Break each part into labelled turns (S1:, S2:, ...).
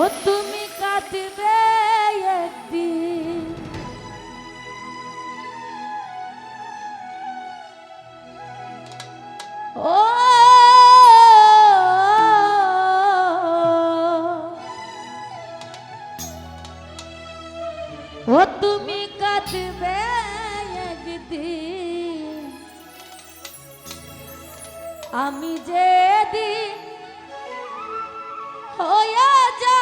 S1: ও তুমি কাঁদবে একদিন। ও ও তুমি কাঁদবে একদিন। আমি যেদিন হয়ে যা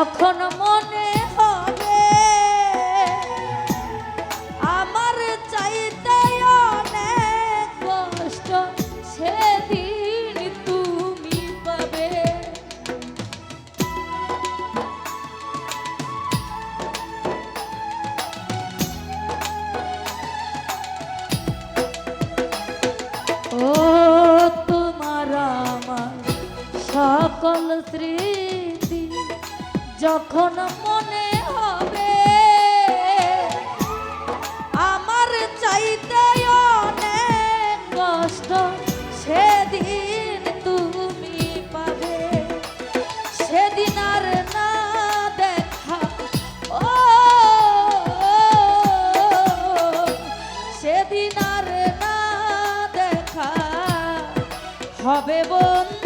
S1: Yakonam যখন মনে হবে আমার চাইতে অনেক কষ্ট সেদিন তুমি পাবে। সেদিন আর না দেখা। ও, সেদিন আর না দেখা। হবে বন্ধু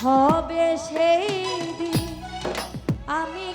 S1: হবে সেই দিন আমি